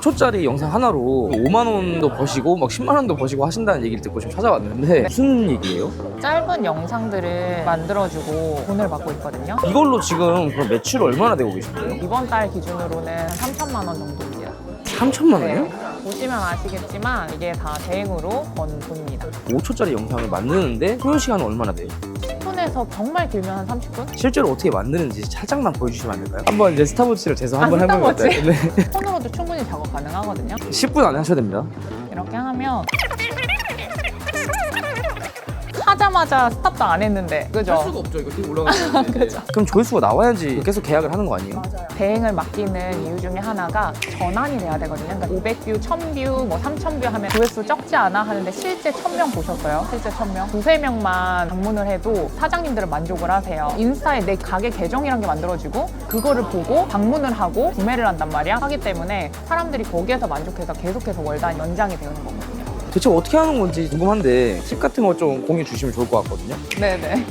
5초짜리 영상 하나로 5만 원도 버시고 막 10만 원도 버시고 하신다는 얘기를 듣고 좀 찾아왔는데 무슨 얘기예요? 짧은 영상들을 만들어주고 돈을 받고 있거든요. 이걸로 지금 그럼 매출 얼마나 되고 계신데요? 이번 달 기준으로는 3천만 원 정도입니다. 3천만 원이요? 네. 보시면 아시겠지만 이게 다 대행으로 번 돈입니다. 5초짜리 영상을 만드는데 소요 시간은 얼마나 돼요? 10분에서 정말 길면 한 30분? 실제로 어떻게 만드는지 살짝만 보여주시면 안 될까요? 한번 이제 스타워치를 재서 한번 아, 해보면 스타워치? 어때요? 네. 폰으로도 충분히 작업 가능하거든요. 10분 안에 하셔야 됩니다. 이렇게 하면 하자마자 스탑도 안 했는데 그죠? 없죠. 이거 뛰고 올라가는 그죠. 그럼 조회수가 나와야지 계속 계약을 하는 거 아니에요? 대행을 맡기는 이유 중에 하나가 전환이 돼야 되거든요. 그러니까 500뷰, 1000뷰, 뭐 3000뷰 하면 조회수 적지 않아 하는데 실제 1000명 보셨어요? 실제 1000명? 두세 명만 방문을 해도 사장님들은 만족을 하세요. 인스타에 내 가게 계정이란 게 만들어지고 그거를 보고 방문을 하고 구매를 한단 말이야. 하기 때문에 사람들이 거기에서 만족해서 계속해서 월단 연장이 되는 거거든요. 대체 어떻게 하는 건지 궁금한데 팁 같은 거 좀 공유 주시면 좋을 것 같거든요. 네네.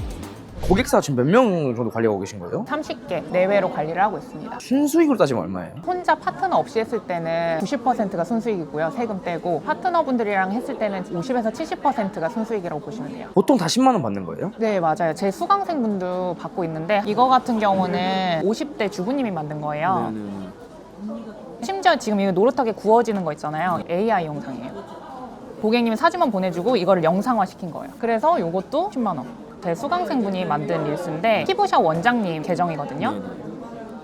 고객사 지금 몇 명 정도 관리하고 계신 거예요? 30개 내외로 관리를 하고 있습니다. 순수익으로 따지면 얼마예요? 혼자 파트너 없이 했을 때는 90%가 순수익이고요. 세금 떼고 파트너분들이랑 했을 때는 50에서 70%가 순수익이라고 보시면 돼요. 보통 다 10만 원 받는 거예요? 네, 맞아요. 제 수강생분도 받고 있는데 이거 같은 경우는 50대 주부님이 만든 거예요. 심지어 지금 이거 노릇하게 구워지는 거 있잖아요. AI 영상이에요. 고객님이 사진만 보내주고 이거를 영상화 시킨 거예요. 그래서 이것도 10만 원. 제 수강생분이 만든 릴스인데 피부샵 원장님 계정이거든요.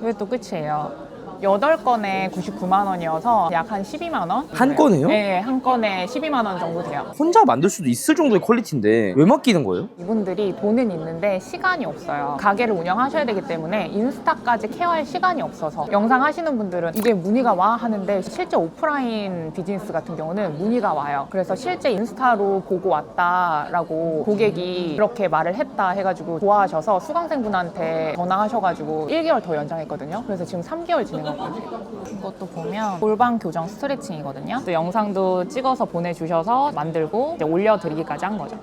이게 또 끝이에요. 8건에 99만 원이어서 약 한 12만 원? 한 건에요? 네, 한 건에 12만 원 정도 돼요. 혼자 만들 수도 있을 정도의 퀄리티인데 왜 맡기는 거예요? 이분들이 돈은 있는데 시간이 없어요. 가게를 운영하셔야 되기 때문에 인스타까지 케어할 시간이 없어서 영상 하시는 분들은 이게 문의가 와 하는데 실제 오프라인 비즈니스 같은 경우는 문의가 와요. 그래서 실제 인스타로 보고 왔다라고 고객이 이렇게 말을 했다 해가지고 좋아하셔서 수강생분한테 전화하셔가지고 1개월 더 연장했거든요. 그래서 지금 3개월 진행하고 있어요. 이것도 보면 골반 교정 스트레칭이거든요. 또 영상도 찍어서 보내주셔서 만들고 올려드리기까지 한 거죠.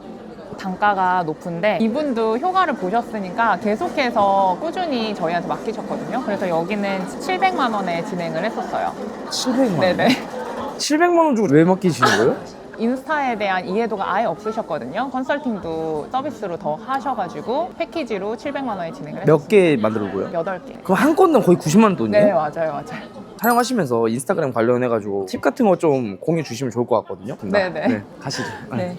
단가가 높은데 이분도 효과를 보셨으니까 계속해서 꾸준히 저희한테 맡기셨거든요. 그래서 여기는 700만 원에 진행을 했었어요. 700만 원? 네네. 700만 원 주고 왜 맡기시는 거예요? 인스타에 대한 이해도가 아예 없으셨거든요. 컨설팅도 서비스로 더 하셔가지고 패키지로 700만 원에 진행을 했어요. 몇 개 만들고요? 8개. 그럼 한 건당 거의 90만 원 돈이에요? 네, 맞아요, 맞아요. 촬영하시면서 인스타그램 관련해가지고 팁 같은 거 좀 공유 주시면 좋을 것 같거든요. 네네. 가시죠. 네.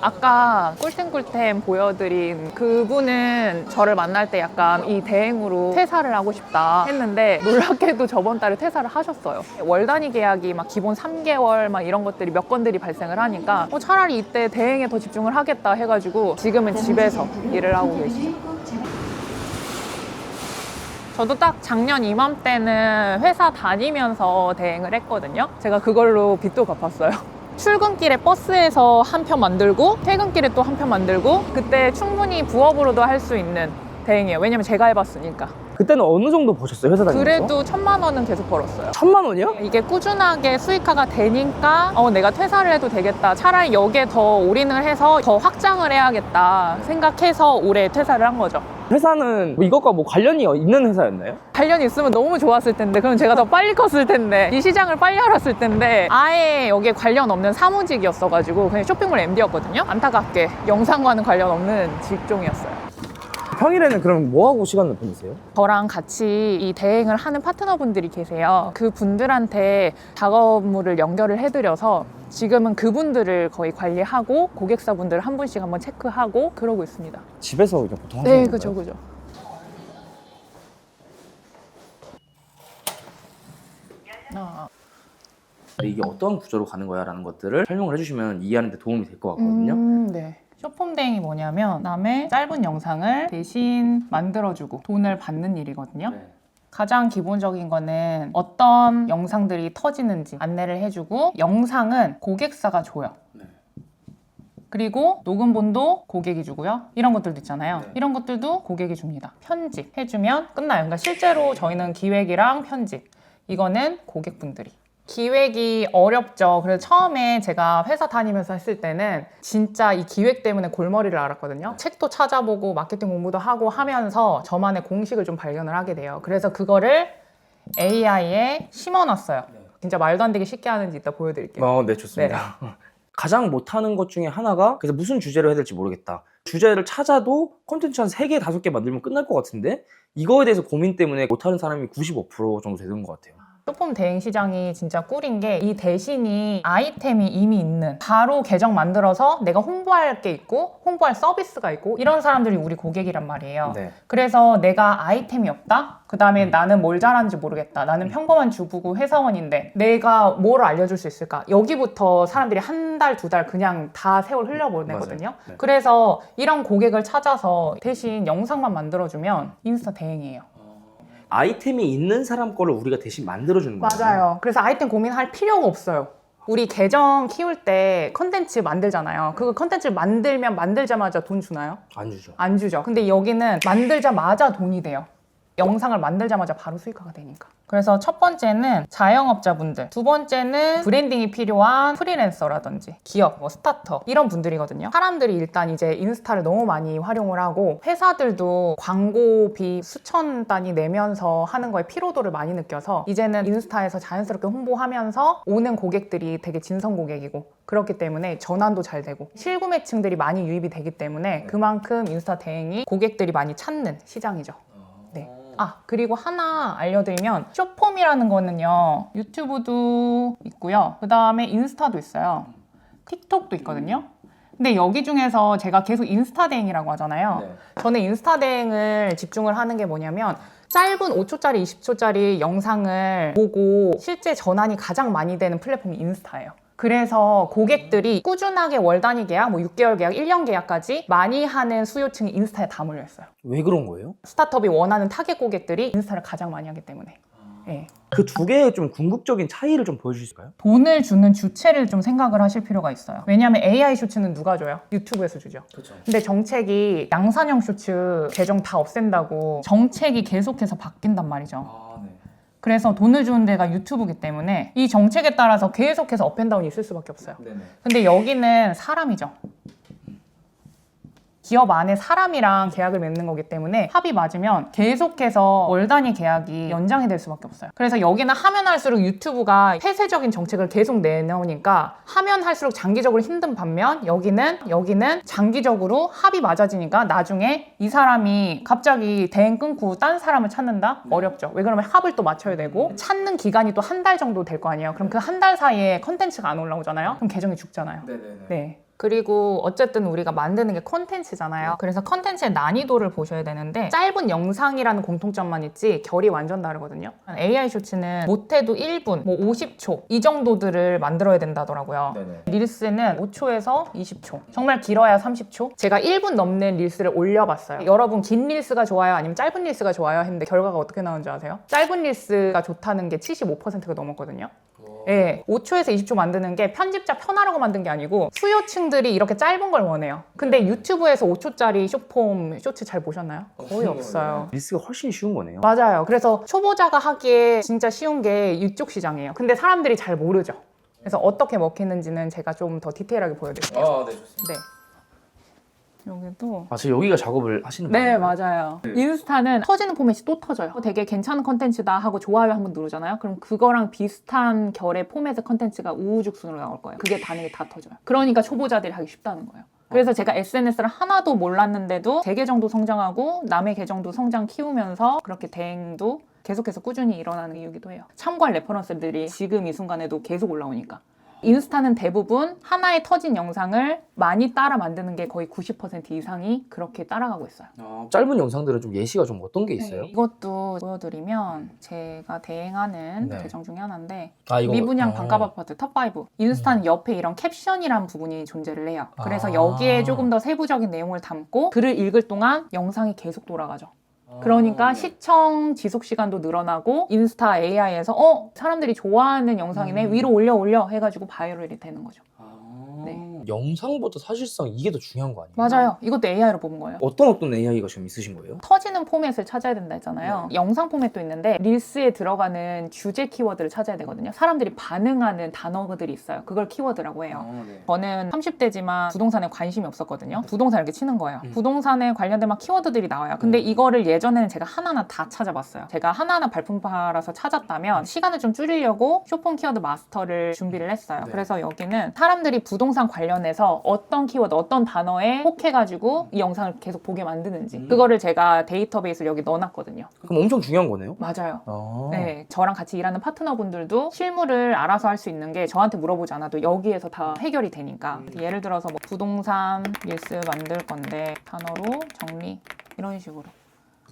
아까 꿀템꿀템 보여드린 그분은 저를 만날 때 약간 이 대행으로 퇴사를 하고 싶다 했는데 놀랍게도 저번 달에 퇴사를 하셨어요. 월 단위 계약이 막 기본 3개월 막 이런 것들이 몇 건들이 발생을 하니까 어, 차라리 이때 대행에 더 집중을 하겠다 해가지고 지금은 집에서 일을 하고 계시죠. 저도 딱 작년 이맘때는 회사 다니면서 대행을 했거든요. 제가 그걸로 빚도 갚았어요. 출근길에 버스에서 한 편 만들고 퇴근길에 또 한 편 만들고 그때 충분히 부업으로도 할 수 있는 대행이에요. 왜냐면 제가 해봤으니까. 그때는 어느 정도 버셨어요? 회사 다니면서? 그래도 천만 원은 계속 벌었어요. 천만 원이요? 이게 꾸준하게 수익화가 되니까 어, 내가 퇴사를 해도 되겠다. 차라리 여기에 더 올인을 해서 더 확장을 해야겠다 생각해서 올해 퇴사를 한 거죠. 회사는 뭐 이것과 뭐 관련이 있는 회사였나요? 관련이 있으면 너무 좋았을 텐데 그럼 제가 더 빨리 컸을 텐데 이 시장을 빨리 알았을 텐데 아예 여기에 관련 없는 사무직이었어가지고 그냥 쇼핑몰 MD였거든요 안타깝게 영상과는 관련 없는 직종이었어요 평일에는 그럼 뭐 하고 시간을 보내세요? 저랑 같이 이 대행을 하는 파트너분들이 계세요 그 분들한테 작업물을 연결을 해드려서 지금은 그분들을 거의 관리하고 고객사분들 한 분씩 한번 체크하고 그러고 있습니다 집에서 그냥 보통 하시는 네 건가요? 그죠 그죠 아. 이게 어떤 구조로 가는 거야라는 것들을 설명을 해주시면 이해하는 데 도움이 될 것 같거든요. 음, 네. 쇼폼 대행이 뭐냐면 남의 짧은 영상을 대신 만들어주고 돈을 받는 일이거든요. 네. 가장 기본적인 거는 어떤 영상들이 터지는지 안내를 해주고 영상은 고객사가 줘요. 네. 그리고 녹음본도 고객이 주고요. 이런 것들도 있잖아요. 네. 이런 것들도 고객이 줍니다. 편집 해주면 끝나요. 그러니까 실제로 저희는 기획이랑 편집 이거는 고객분들이. 기획이 어렵죠. 그래서 처음에 제가 회사 다니면서 했을 때는 진짜 이 기획 때문에 골머리를 앓았거든요. 책도 찾아보고 마케팅 공부도 하고 하면서 저만의 공식을 좀 발견을 하게 돼요. 그래서 그거를 AI에 심어놨어요. 진짜 말도 안 되게 쉽게 하는지 이따 보여드릴게요. 어, 네, 좋습니다. 가장 못하는 것 중에 하나가 그래서 무슨 주제로 해야 될지 모르겠다. 주제를 찾아도 콘텐츠 한 3개, 5개 만들면 끝날 것 같은데 이거에 대해서 고민 때문에 못하는 사람이 95% 정도 되는 것 같아요. 쇼폼 대행 시장이 진짜 꿀인 게 이 대신이 아이템이 이미 있는 바로 계정 만들어서 내가 홍보할 게 있고 홍보할 서비스가 있고 이런 사람들이 우리 고객이란 말이에요. 네. 그래서 내가 아이템이 없다? 그 다음에 나는 뭘 잘하는지 모르겠다. 나는 평범한 주부고 회사원인데 내가 뭘 알려줄 수 있을까? 여기부터 사람들이 한 달, 두 달 그냥 다 세월 흘려보내거든요. 네. 그래서 이런 고객을 찾아서 대신 영상만 만들어주면 인스타 대행이에요. 아이템이 있는 사람 거를 우리가 대신 만들어주는 거예요. 맞아요. 그래서 아이템 고민할 필요가 없어요. 우리 계정 키울 때 컨텐츠 만들잖아요. 그거 컨텐츠 만들면 만들자마자 돈 주나요? 안 주죠. 안 주죠. 근데 여기는 만들자마자 돈이 돼요. 영상을 만들자마자 바로 수익화가 되니까. 그래서 첫 번째는 자영업자분들, 두 번째는 브랜딩이 필요한 프리랜서라든지 기업, 뭐 스타터 이런 분들이거든요. 사람들이 일단 이제 인스타를 너무 많이 활용을 하고 회사들도 광고비 수천 단위 내면서 하는 거에 피로도를 많이 느껴서 이제는 인스타에서 자연스럽게 홍보하면서 오는 고객들이 되게 진성 고객이고 그렇기 때문에 전환도 잘 되고 실구매층들이 많이 유입이 되기 때문에 그만큼 인스타 대행이 고객들이 많이 찾는 시장이죠. 네. 아, 그리고 하나 알려드리면, 쇼폼이라는 거는요, 유튜브도 있고요. 그 다음에 인스타도 있어요. 틱톡도 있거든요. 근데 여기 중에서 제가 계속 인스타 대행이라고 하잖아요. 네. 저는 인스타 대행을 집중을 하는 게 뭐냐면, 짧은 5초짜리, 20초짜리 영상을 보고 실제 전환이 가장 많이 되는 플랫폼이 인스타예요. 그래서 고객들이 꾸준하게 월 단위 계약, 뭐 6개월 계약, 1년 계약까지 많이 하는 수요층이 인스타에 다 몰려 있어요. 왜 그런 거예요? 스타트업이 원하는 타겟 고객들이 인스타를 가장 많이 하기 때문에. 예. 그두 개의 좀 궁극적인 차이를 좀 보여주실 수 있을까요? 돈을 주는 주체를 좀 생각을 하실 필요가 있어요. 왜냐하면 AI 쇼츠는 누가 줘요? 유튜브에서 주죠. 그렇죠. 근데 정책이 양산형 쇼츠 계정 다 없앤다고 정책이 계속해서 바뀐단 말이죠. 아, 네. 그래서 돈을 주는 데가 유튜브기 때문에 이 정책에 따라서 계속해서 업앤다운이 있을 수밖에 없어요. 네네. 근데 여기는 사람이죠. 기업 안에 사람이랑 계약을 맺는 거기 때문에 합이 맞으면 계속해서 월 단위 계약이 연장이 될 수밖에 없어요. 그래서 여기는 하면 할수록 유튜브가 폐쇄적인 정책을 계속 내놓으니까 하면 할수록 장기적으로 힘든 반면 여기는 여기는 장기적으로 합이 맞아지니까 나중에 이 사람이 갑자기 대행 끊고 딴 사람을 찾는다? 어렵죠. 왜 그러면 합을 또 맞춰야 되고 찾는 기간이 또 한 달 정도 될 거 아니에요. 그럼 그 한 달 사이에 컨텐츠가 안 올라오잖아요. 그럼 계정이 죽잖아요. 네네네. 네. 그리고 어쨌든 우리가 만드는 게 컨텐츠잖아요. 그래서 컨텐츠의 난이도를 보셔야 되는데 짧은 영상이라는 공통점만 있지 결이 완전 다르거든요. AI 쇼츠는 못해도 1분, 뭐 50초 이 정도들을 만들어야 된다더라고요. 네네. 릴스는 5초에서 20초. 정말 길어야 30초. 제가 1분 넘는 릴스를 올려봤어요. 여러분 긴 릴스가 좋아요? 아니면 짧은 릴스가 좋아요? 했는데 결과가 어떻게 나오는지 아세요? 짧은 릴스가 좋다는 게 75%가 넘었거든요. 예, 5초에서 20초 만드는 게 편집자 편하라고 만든 게 아니고 수요층들이 이렇게 짧은 걸 원해요. 근데 유튜브에서 5초짜리 쇼폼 쇼츠 잘 보셨나요? 거의 없어요. 리스가 훨씬 쉬운 거네요. 맞아요. 그래서 초보자가 하기에 진짜 쉬운 게 이쪽 시장이에요. 근데 사람들이 잘 모르죠. 그래서 어떻게 먹히는지는 제가 좀 더 디테일하게 보여드릴게요. 아, 네, 좋습니다. 네. 여기도 아, 저 여기가 작업을 하시는 네, 거예요? 맞아요. 인스타는 터지는 포맷이 또 터져요. 되게 괜찮은 컨텐츠다 하고 좋아요 한번 누르잖아요. 그럼 그거랑 비슷한 결의 포맷의 컨텐츠가 우후죽순으로 나올 거예요. 그게 반응이 다 터져요. 그러니까 초보자들이 하기 쉽다는 거예요. 그래서 제가 SNS를 하나도 몰랐는데도 제 계정도 성장하고 남의 계정도 성장 키우면서 그렇게 대행도 계속해서 꾸준히 일어나는 이유기도 해요. 참고할 레퍼런스들이 지금 이 순간에도 계속 올라오니까. 인스타는 대부분 하나의 터진 영상을 많이 따라 만드는 게 거의 90% 이상이 그렇게 따라가고 있어요. 아, 짧은 영상들은 좀 예시가 좀 어떤 게 있어요? 네, 이것도 보여드리면 제가 대행하는 네. 계정 중에 하나인데 아, 이거 미분양 어. 반값 아파트 탑5 인스타는 옆에 이런 캡션이란 부분이 존재를 해요 그래서 아. 여기에 조금 더 세부적인 내용을 담고 글을 읽을 동안 영상이 계속 돌아가죠 아, 그러니까 네. 시청 지속 시간도 늘어나고 인스타 AI에서 어 사람들이 좋아하는 영상이네 음. 위로 올려 올려 해가지고 바이럴이 되는 거죠 아. 네. 영상보다 사실상 이게 더 중요한 거 아니에요? 맞아요. 이것도 AI로 뽑은 거예요. 어떤 어떤 AI가 지금 있으신 거예요? 터지는 포맷을 찾아야 된다 했잖아요. 영상 포맷도 있는데 릴스에 들어가는 주제 키워드를 찾아야 되거든요. 사람들이 반응하는 단어들이 있어요. 그걸 키워드라고 해요. 네. 저는 30대지만 부동산에 관심이 없었거든요. 부동산 이렇게 치는 거예요. 음. 부동산에 관련된 막 키워드들이 나와요. 근데 음. 이거를 예전에는 제가 하나하나 다 찾아봤어요. 제가 하나하나 발품파라서 찾았다면 시간을 좀 줄이려고 쇼폰 키워드 마스터를 준비를 했어요. 네. 그래서 여기는 사람들이 부동산 관련해서 어떤 키워드, 어떤 단어에 혹해가지고 이 영상을 계속 보게 만드는지 음. 그거를 제가 데이터베이스를 여기 넣어놨거든요. 그럼 엄청 중요한 거네요? 맞아요. 아. 네, 저랑 같이 일하는 파트너분들도 실무를 알아서 할 수 있는 게 저한테 물어보지 않아도 여기에서 다 해결이 되니까 음. 예를 들어서 뭐 부동산 릴스 만들 건데 단어로 정리 이런 식으로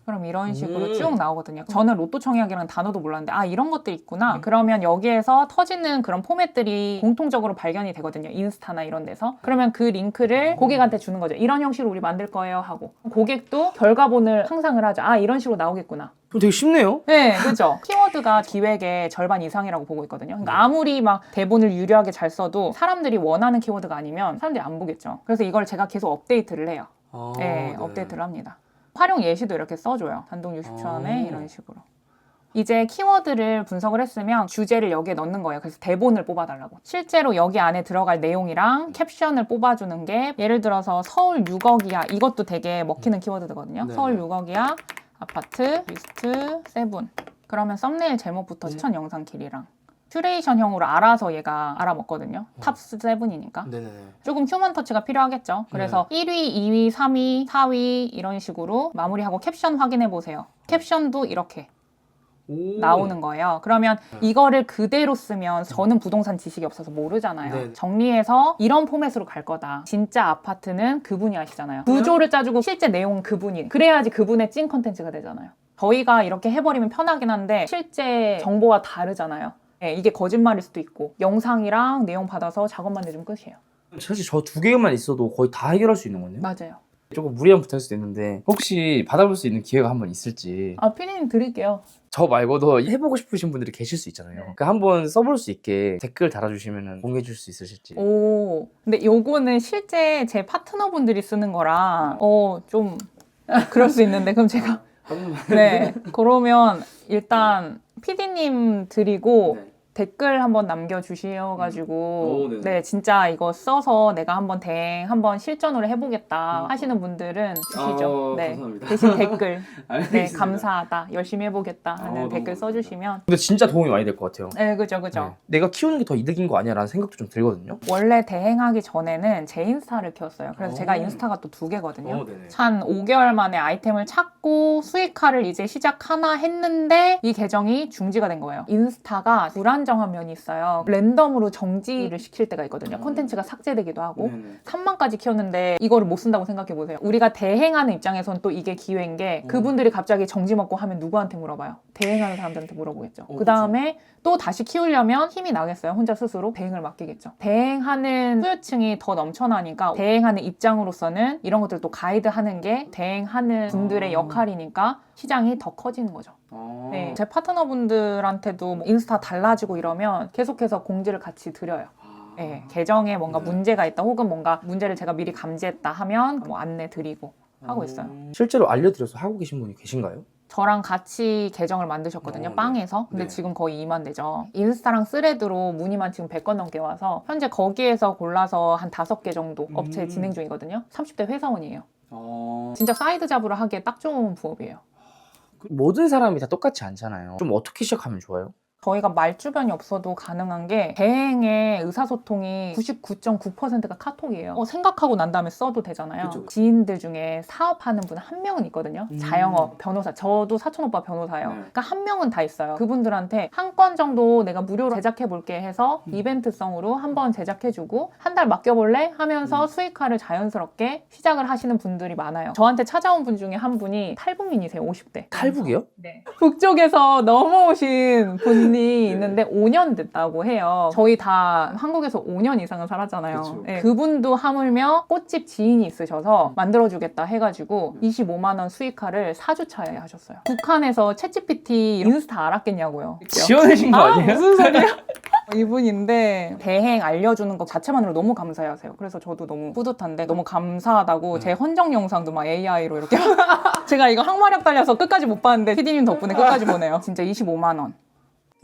그럼 이런 식으로 음. 쭉 나오거든요. 저는 로또 청약이라는 단어도 몰랐는데 아 이런 것들이 있구나. 음. 그러면 여기에서 터지는 그런 포맷들이 공통적으로 발견이 되거든요. 인스타나 이런 데서. 그러면 그 링크를 음. 고객한테 주는 거죠. 이런 형식으로 우리 만들 거예요 하고 고객도 결과본을 상상을 하죠. 아 이런 식으로 나오겠구나. 그럼 되게 쉽네요? 네, 그죠. 키워드가 기획의 절반 이상이라고 보고 있거든요. 그러니까 아무리 막 대본을 유려하게 잘 써도 사람들이 원하는 키워드가 아니면 사람들이 안 보겠죠. 그래서 이걸 제가 계속 업데이트를 해요. 아, 네, 업데이트를 합니다. 활용 예시도 이렇게 써줘요. 단독 60초 안에 아. 이런 식으로. 이제 키워드를 분석을 했으면 주제를 여기에 넣는 거예요. 그래서 대본을 뽑아달라고. 실제로 여기 안에 들어갈 내용이랑 캡션을 뽑아주는 게 예를 들어서 서울 6억 이야. 이것도 되게 먹히는 키워드거든요. 네네. 서울 6억 이야. 아파트 리스트 세븐. 그러면 썸네일 제목부터 네. 추천 영상 길이랑 큐레이션형으로 알아서 얘가 알아먹거든요. 탑 세븐이니까. 네네네. 조금 휴먼 터치가 필요하겠죠. 그래서 1위, 2위, 3위, 4위 이런 식으로 마무리하고 캡션 확인해 보세요. 캡션도 이렇게 오. 나오는 거예요. 그러면 이거를 그대로 쓰면 저는 부동산 지식이 없어서 모르잖아요. 네. 정리해서 이런 포맷으로 갈 거다. 진짜 아파트는 그분이 하시잖아요. 구조를 짜주고 실제 내용은 그분이. 그래야지 그분의 찐 컨텐츠가 되잖아요. 저희가 이렇게 해버리면 편하긴 한데 실제 정보와 다르잖아요. 네, 이게 거짓말일 수도 있고 영상이랑 내용 받아서 작업만 해주면 끝이에요. 사실 저 두 개만 있어도 거의 다 해결할 수 있는 거네요? 맞아요. 조금 무리한 부탁일 수도 있는데 혹시 받아볼 수 있는 기회가 한번 있을지 아, 피디님 드릴게요. 저 말고도 해보고 싶으신 분들이 계실 수 있잖아요. 그러니까 한번 써볼 수 있게 댓글 달아주시면 공유해 줄 수 있으실지. 오, 근데 요거는 실제 제 파트너분들이 쓰는 거라, 어, 좀, 그럴 수 있는데, 그럼 제가, 네. 그러면 일단 피디님 드리고 네. 댓글 한번 남겨주셔가지고, 오, 네네. 네, 진짜 이거 써서 내가 한번 대행, 한번 실전으로 해보겠다 음. 하시는 분들은 주시죠. 아, 네. 감사합니다. 대신 댓글, 네. 감사하다, 열심히 해보겠다 아, 하는 너무 댓글 감사합니다. 써주시면, 근데 진짜 도움이 많이 될 것 같아요. 네, 그죠, 그죠. 네. 내가 키우는 게 더 이득인 거 아니야라는 생각도 좀 들거든요. 원래 대행하기 전에는 제 인스타를 키웠어요. 그래서 오. 제가 인스타가 또 두 개거든요. 네네. 한 5개월 만에 아이템을 찾고 수익화를 이제 시작하나 했는데 이 계정이 중지가 된 거예요. 인스타가 불안 정한 면이 있어요. 랜덤으로 정지를 시킬 때가 있거든요. 음. 콘텐츠가 삭제되기도 하고. 네네. 3만까지 키웠는데 이거를 못 쓴다고 생각해 보세요. 우리가 대행하는 입장에선 또 이게 기회인 게 음. 그분들이 갑자기 정지 먹고 하면 누구한테 물어봐요? 대행하는 사람들한테 물어보겠죠. 어, 그 다음에 또 다시 키우려면 힘이 나겠어요. 혼자 스스로 대행을 맡기겠죠. 대행하는 소유층이 더 넘쳐나니까 대행하는 입장으로서는 이런 것들 또 가이드하는 게 대행하는 분들의 아. 역할이니까 시장이 더 커지는 거죠. 아. 네, 제 파트너분들한테도 뭐 인스타 달라지고 이러면 계속해서 공지를 같이 드려요. 아. 네, 계정에 뭔가 네. 문제가 있다 혹은 뭔가 문제를 제가 미리 감지했다 하면 뭐 안내 드리고 하고 있어요. 음. 실제로 알려드려서 하고 계신 분이 계신가요? 저랑 같이 계정을 만드셨거든요. 어, 네. 빵에서. 근데 네. 지금 거의 2만 되죠. 인스타랑 스레드로 문의만 지금 100건 넘게 와서 현재 거기에서 골라서 한 5개 정도 업체 음. 진행 중이거든요. 30대 회사원이에요. 어... 진짜 사이드 잡으로 하기에 딱 좋은 부업이에요. 모든 사람이 다 똑같지 않잖아요. 좀 어떻게 시작하면 좋아요? 저희가 말 주변이 없어도 가능한 게 대행의 의사소통이 99.9%가 카톡이에요. 어, 생각하고 난 다음에 써도 되잖아요. 그쵸. 지인들 중에 사업하는 분 한 명은 있거든요. 음. 자영업, 변호사. 저도 사촌 오빠 변호사예요. 네. 그러니까 한 명은 다 있어요. 그분들한테 한 건 정도 내가 무료로 제작해 볼게 해서 음. 이벤트성으로 한번 제작해 주고 한 달 맡겨 볼래 하면서 음. 수익화를 자연스럽게 시작을 하시는 분들이 많아요. 저한테 찾아온 분 중에 한 분이 탈북민이세요. 50대. 탈북이요? 네. 북쪽에서 넘어오신 분이 네. 있는데 5년 됐다고 해요. 저희 다 한국에서 5년 이상은 살았잖아요. 그쵸. 네, 그분도 하물며 꽃집 지인이 있으셔서 음. 만들어주겠다 해가지고 25만 원 수익화를 4주 차에 하셨어요. 북한에서 챗GPT 인스타 알았겠냐고요. 지어내신 거 아, 아니에요? 무슨 소리야? 이분인데 대행 알려주는 것 자체만으로 너무 감사해하세요. 그래서 저도 너무 뿌듯한데 너무 감사하다고 제 헌정 영상도 막 AI로 이렇게 제가 이거 항마력 달려서 끝까지 못 봤는데 PD님 덕분에 끝까지 보네요. 진짜 25만 원.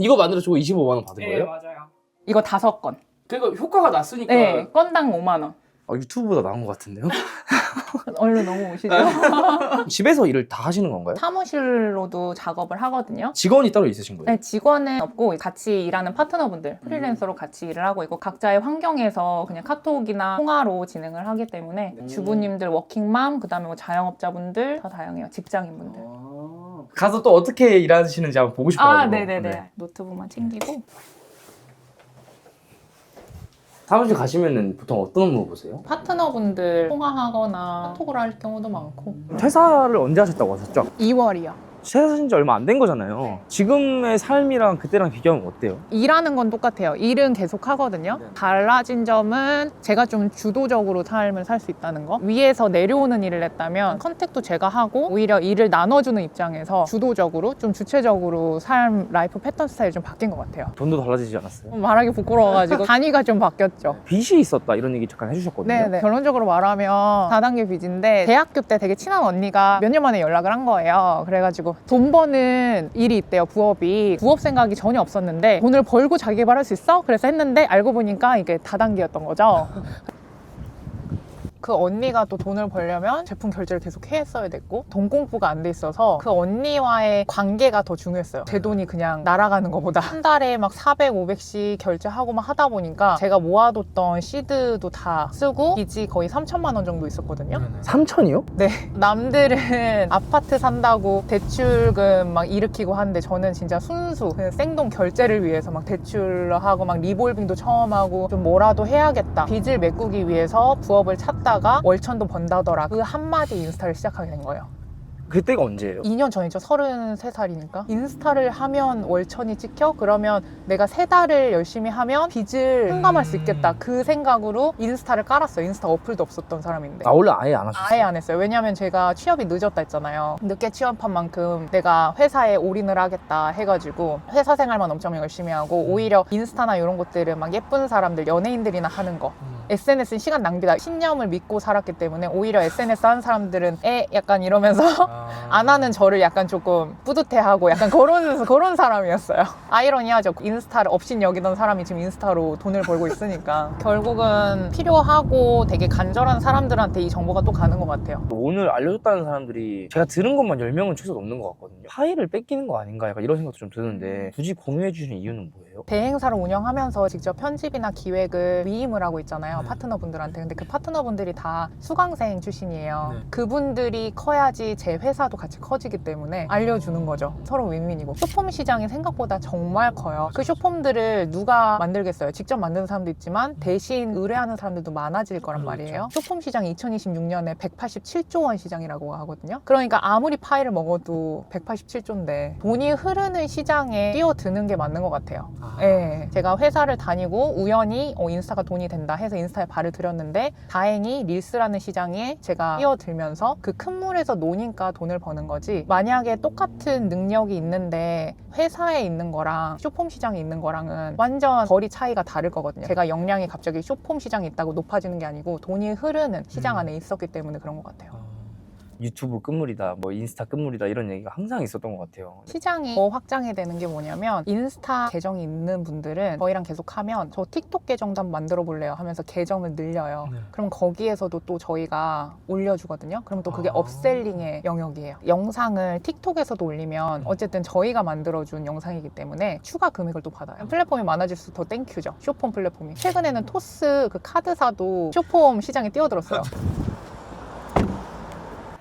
이거 만들어주고 25만 원 받은 거예요? 맞아요. 이거 다섯 건. 그러니까 효과가 났으니까 네, 건당 5만 원. 아, 유튜브보다 나은 것 같은데요? 얼른 넘어오시죠. 집에서 일을 다 하시는 건가요? 사무실로도 작업을 하거든요. 직원이 따로 있으신 거예요? 네, 직원은 없고 같이 일하는 파트너분들 프리랜서로 같이 일을 하고 있고 각자의 환경에서 그냥 카톡이나 통화로 진행을 하기 때문에 음. 주부님들 워킹맘 그다음에 뭐 자영업자분들 다 다양해요 직장인분들 아. 가서 또 어떻게 일하시는지 한번 보고 싶어가지고 아 네네네 네. 노트북만 챙기고 사무실 가시면은 보통 어떤 업무 보세요? 파트너분들 통화하거나 카톡을 할 경우도 많고 퇴사를 언제 하셨다고 하셨죠? 2월이요 퇴사하신 지 얼마 안 된 거잖아요 지금의 삶이랑 그때랑 비교하면 어때요? 일하는 건 똑같아요. 일은 계속 하거든요. 네. 달라진 점은 제가 좀 주도적으로 삶을 살 수 있다는 거. 위에서 내려오는 일을 했다면 컨택도 제가 하고 오히려 일을 나눠주는 입장에서 주도적으로 좀 주체적으로 삶 라이프 패턴 스타일이 좀 바뀐 것 같아요. 돈도 달라지지 않았어요? 말하기 부끄러워가지고 단위가 좀 바뀌었죠. 빚이 있었다 이런 얘기 잠깐 해주셨거든요 네네. 결론적으로 말하면 4단계 빚인데 대학교 때 되게 친한 언니가 몇 년 만에 연락을 한 거예요. 그래가지고 돈 버는 일이 있대요. 부업이. 부업 생각이 전혀 없었는데 돈을 벌고 자기 개발할 수 있어? 그래서 했는데 알고 보니까 이게 다단계였던 거죠. 그 언니가 또 돈을 벌려면 제품 결제를 계속 했어야 됐고 돈 공부가 안 돼 있어서 그 언니와의 관계가 더 중요했어요. 제 돈이 그냥 날아가는 것보다 한 달에 막 400, 500씩 결제하고 막 하다 보니까 제가 모아뒀던 시드도 다 쓰고 빚이 거의 3천만 원 정도 있었거든요. 3천이요? 네. 남들은 아파트 산다고 대출금 막 일으키고 하는데 저는 진짜 순수 그냥 생돈 결제를 위해서 막 대출로 하고 막 리볼빙도 처음 하고 좀 뭐라도 해야겠다. 빚을 메꾸기 위해서 부업을 찾다 가 월천도 번다더라. 그 한마디 인스타를 시작하게 된 거예요. 그때가 언제예요? 2년 전이죠. 33살이니까. 인스타를 하면 월천이 찍혀? 그러면 내가 세 달을 열심히 하면 빚을 탕감할 수 있겠다. 그 생각으로 인스타를 깔았어요. 인스타 어플도 없었던 사람인데. 아 원래 아예 안 하셨어요? 아예 안 했어요. 왜냐면 제가 취업이 늦었다 했잖아요. 늦게 취업한 만큼 내가 회사에 올인을 하겠다 해가지고 회사 생활만 엄청 열심히 하고 오히려 인스타나 이런 것들은 막 예쁜 사람들, 연예인들이나 하는 거. SNS는 시간 낭비다. 신념을 믿고 살았기 때문에 오히려 SNS 하는 사람들은 에 약간 이러면서 안 하는 저를 약간 조금 뿌듯해하고 약간 그런 그런 사람이었어요. 아이러니하죠. 인스타를 없인 여기던 사람이 지금 인스타로 돈을 벌고 있으니까 결국은 필요하고 되게 간절한 사람들한테 이 정보가 또 가는 것 같아요. 오늘 알려줬다는 사람들이 제가 들은 것만 10명은 최소 넘는 것 같거든요 파일을 뺏기는 거 아닌가 약간 이런 생각도 좀 드는데 굳이 공유해 주시는 이유는 뭐예요? 대행사를 운영하면서 직접 편집이나 기획을 위임을 하고 있잖아요 네. 파트너분들한테. 근데 그 파트너분들이 다 수강생 출신이에요. 네. 그분들이 커야지 제 회사도 같이 커지기 때문에 알려주는 거죠. 서로 윈윈이고. 쇼폼 시장이 생각보다 정말 커요. 그 쇼폼들을 누가 만들겠어요? 직접 만드는 사람도 있지만 대신 의뢰하는 사람들도 많아질 거란 그렇죠. 말이에요. 쇼폼 시장이 2026년에 187조 원 시장이라고 하거든요. 그러니까 아무리 파이를 먹어도 187조인데 돈이 흐르는 시장에 뛰어드는 게 맞는 것 같아요. 예, 제가 회사를 다니고 우연히 어, 인스타가 돈이 된다 해서 인스타에 발을 들였는데 다행히 릴스라는 시장에 제가 뛰어들면서 그 큰 물에서 노니까 돈을 버는 거지. 만약에 똑같은 능력이 있는데 회사에 있는 거랑 쇼폼 시장에 있는 거랑은 완전 거리 차이가 다를 거거든요. 제가 역량이 갑자기 쇼폼 시장에 있다고 높아지는 게 아니고 돈이 흐르는 시장 음. 안에 있었기 때문에 그런 것 같아요 유튜브 끝물이다 뭐 인스타 끝물이다 이런 얘기가 항상 있었던 것 같아요 시장이 더 확장이 되는 게 뭐냐면 인스타 계정이 있는 분들은 저희랑 계속 하면 저 틱톡 계정도 한번 만들어 볼래요 하면서 계정을 늘려요. 네. 그럼 거기에서도 또 저희가 올려주거든요. 그럼 또 그게 아. 업셀링의 영역이에요. 영상을 틱톡에서도 올리면 어쨌든 저희가 만들어준 영상이기 때문에 추가 금액을 또 받아요. 플랫폼이 많아질수록 더 땡큐죠. 쇼폼 플랫폼이. 최근에는 토스 그 카드사도 쇼폼 시장에 뛰어들었어요.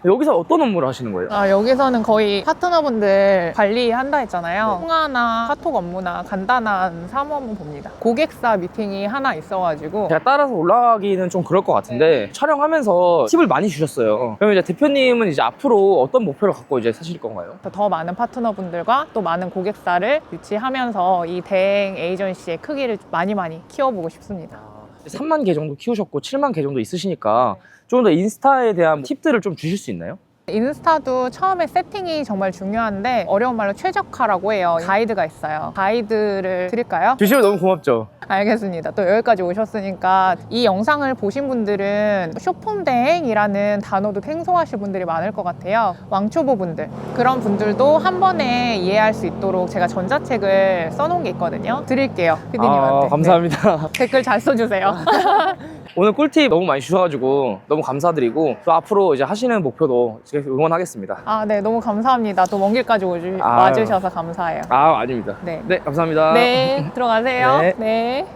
여기서 어떤 업무를 하시는 거예요? 아, 여기서는 거의 파트너분들 관리한다 했잖아요. 통화나 카톡 업무나 간단한 사무 업무 봅니다. 고객사 미팅이 하나 있어가지고 제가 따라서 올라가기는 좀 그럴 것 같은데 촬영하면서 팁을 많이 주셨어요 그럼 이제 대표님은 이제 앞으로 어떤 목표를 갖고 이제 사실 건가요? 더 많은 파트너분들과 또 많은 고객사를 유치하면서 이 대행 에이전시의 크기를 많이 많이 키워보고 싶습니다. 3만 개 정도 키우셨고 7만 개 정도 있으시니까 좀 더 인스타에 대한 팁들을 좀 주실 수 있나요? 인스타도 처음에 세팅이 정말 중요한데 어려운 말로 최적화라고 해요. 가이드가 있어요. 가이드를 드릴까요? 주시면 너무 고맙죠. 알겠습니다. 또 여기까지 오셨으니까 이 영상을 보신 분들은 쇼폼 대행이라는 단어도 생소하실 분들이 많을 것 같아요. 왕초보 분들 그런 분들도 한 번에 이해할 수 있도록 제가 전자책을 써놓은 게 있거든요. 드릴게요, 피디님한테. 아, 감사합니다. 네. 댓글 잘 써주세요. 오늘 꿀팁 너무 많이 주셔가지고 너무 감사드리고 또 앞으로 이제 하시는 목표도 응원하겠습니다. 아, 네, 너무 감사합니다. 또 먼 길까지 오주, 아유. 와주셔서 감사해요. 아 아닙니다. 네. 네 감사합니다. 네, 들어가세요. 네. 네.